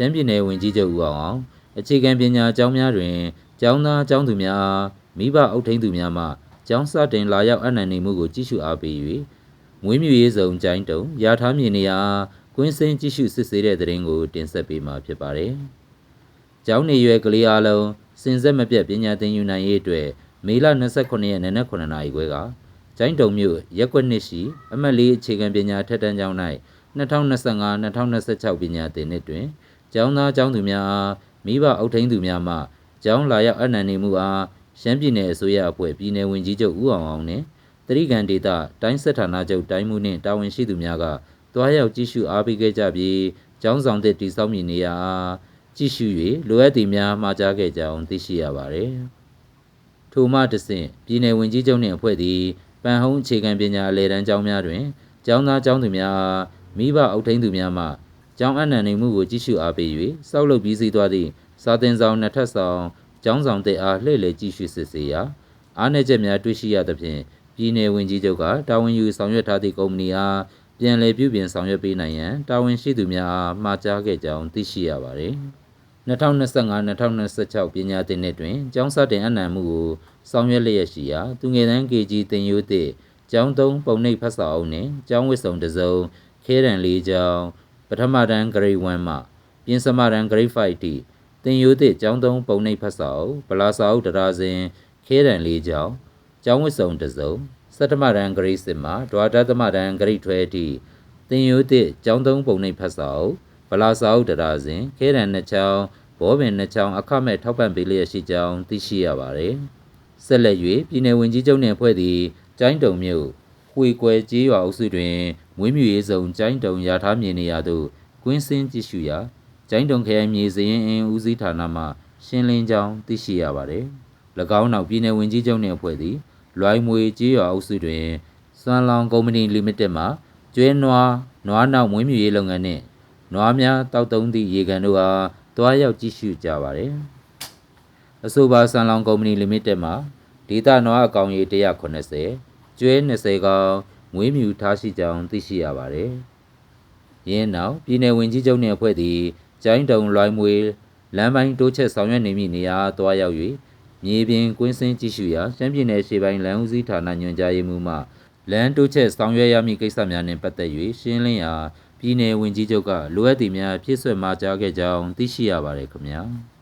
ရှမ်းပြည်နယ်ဝန်ကြီးချုပ်ဦးအောင်အောင်အခြေခံပညာကျောင်းများတွင်ကျောင်းသားကျောင်းသူများအားမိဘအုပ်ထိန်းသူများမှကျောင်းစတင်လာရောက်အနံ့နေမှုကိုကြည့်ရှုအားပေး၍မွေးမြူရေးဆောင်ကျိုင်းတုံရထားမြေနေရာကွင်းစင်းကြည့်ရှုစစ်ဆေးတဲ့တဲ့ရင်ကိုတင်ဆက်ပေးမှာဖြစ်ပါတယ်။ကျောင်းနေရွယ်ကလေးအားလုံးစင်ဆက်မပြတ်ပညာသင်ယူနိုင်ရေးအတွက်မေလ29ရက်နေ့နက်9နာရီခွဲကကျိုင်းတုံမြို့ရက်ကွက်နှစ်ရှိအမှတ်လေးအခြေခံပညာထက်တန်းကျောင်း၌2025-2026ပညာသင်နှစ်တွင် ကျောင်းသားကျောင်းသူများအားမိဘအုပ်ထိန်းသူများမှကျောင်းလာရောက်အနံ့နေမှုအားရှမ်းပြည်နယ်အစိုးရအဖွဲ့ပြည်내ဝန်ကြီးချုပ်ဦးအောင်အောင်နှင့်တရိကန်ဒေသတိုင်းစစ်ဌာနချုပ်တိုင်းမှုနှင့်တာဝန်ရှိသူများကတွားရောက်ကြည့်ရှုအားပေးခဲ့ကြပြီးကျောင်းဆောင်တဲ့တိစောက်မြင်နေရာအားကြည့်ရှု၍လိုအပ်သည်များမှာကြားခဲ့ကြောင်းသိရှိရပါသည်။ထိုမှတဆင့်ပြည်내ဝန်ကြီးချုပ်နှင့်အဖွဲ့သည်ပန်ဟုံးအခြေခံပညာအလယ်တန်းကျောင်းများတွင်ကျောင်းသားကျောင်းသူများအားမိဘအုပ်ထိန်းသူများမှ ကျောင်းအနှံနေမှုကိုကြည့်ရှုအားပေး၍စောက်လုပ်ပြီးစီးသွားသည့်စာသင်ဆောင်နှစ်ထပ်ဆောင်ကျောင်းဆောင်တဲ့အားလှည့်လည်ကြည့်ရှုစစ်ဆေးရာအားနည်းချက်များတွေ့ရှိရသဖြင့်ပြည်내ဝန်ကြီးချုပ်ကတာဝန်ယူဆောင်ရွက်ထားသည့်ကုမ္ပဏီအားပြန်လည်ပြုပြင်ဆောင်ရွက်ပေးနိုင်ရန်တာဝန်ရှိသူများအားမှာကြားခဲ့ကြောင်းသိရှိရပါသည်2025-2026ပညာသင်နှစ်တွင်ကျောင်းစတင်အနံမှုကိုဆောင်ရွက်လျက်ရှိရာသူငယ်တန်း KG သင်ယူသည့်ကျောင်းသုံးပုံနှိပ်ဖတ်စာအုပ်နှင့်ကျောင်းဝတ်စုံတစ်စုံခဲရန်လေးကျောင်း ပထမတန်း grade 1မှပြင်စမတန်း grade 5တိသင်ယူသည့်ကျောင်းသုံးပုံနှိပ်ဖတ်စာအုပ်ဗလာစာအုပ်တရာစင်ခဲရန်လေးကျောင်းကျောင်းဝတ်စုံတစ်စုံစတ္တမတန်း grade 10မှဒွါတသမတန်း grade 12တိသင်ယူသည့်ကျောင်းသုံးပုံနှိပ်ဖတ်စာအုပ်ဗလာစာအုပ်တရာစင်ခဲရန်နှစ်ချောင်းဘောပင်နှစ်ချောင်းအခမဲ့ထောက်ပံ့ပေးလျက်ရှိကြောင်းသိရှိရပါသည်ဆက်လက်၍ပြည်내ဝန်ကြီးချုပ်နှင့်ဖွဲ့သည့်ကျိုင်းတုံမြို့ဝှေကွယ်ကျေးရွာအုပ်စုတွင် မွေးမြူရေးဆောင်ကျိုင်းတုံရထားမြေနေရာသို့ကွင်းစင်းကြည့်ရှုရာကျိုင်းတုံခရိုင်မြေစရင်အင်းဦးစီးဌာနမှရှင်းလင်းကြောင်းသိရှိရပါသည်၎င်းနောက်ပြည်내ဝန်ကြီးချုပ်နှင့်အဖွဲ့သည်လွိုင်းမွေကျေးရွာအုပ်စုတွင်စွမ်းလောင်ကုမ္ပဏီလီမိတက်မှကျွဲနွားနွားနောက်မွေးမြူရေးလုပ်ငန်းနှင့်နွားများတောက်သုံးသည့်ရေကန်တို့အားတွားရောက်ကြည့်ရှုကြပါသည်အဆိုပါဆန်လောင်ကုမ္ပဏီလီမိတက်မှဒေတာနွားအကောင်ရေ180ကျွဲ20ကောင် မွေးမြူထားရှိကြောင်းသိရှိရပါသည်။ယင်းနောက်ပြည်내ဝင်ကြီးချုပ်နှင့်အဖွဲ့သည်ကျိုင်းတုံလွိုင်းမွေလမ်းပိုင်းတိုးချက်ဆောင်ရွက်နေမည့်နေရာတွားရောက်၍မြေပြင်ကွင်းစင်းကြည့်ရှုရာရှမ်းပြည်နယ်ရှေ့ပိုင်းလမ်းဦးစီးဌာနညွှန်ကြားရေးမှူးမှလမ်းတိုးချက်ဆောင်ရွက်ရမည့်ကိစ္စများနှင့်ပတ်သက်၍ရှင်းလင်းရာပြည်내ဝင်ကြီးချုပ်ကလိုအပ်သည်များဖြည့်ဆွတ်မှာကြားခဲ့ကြောင်းသိရှိရပါတယ်ခင်ဗျာ။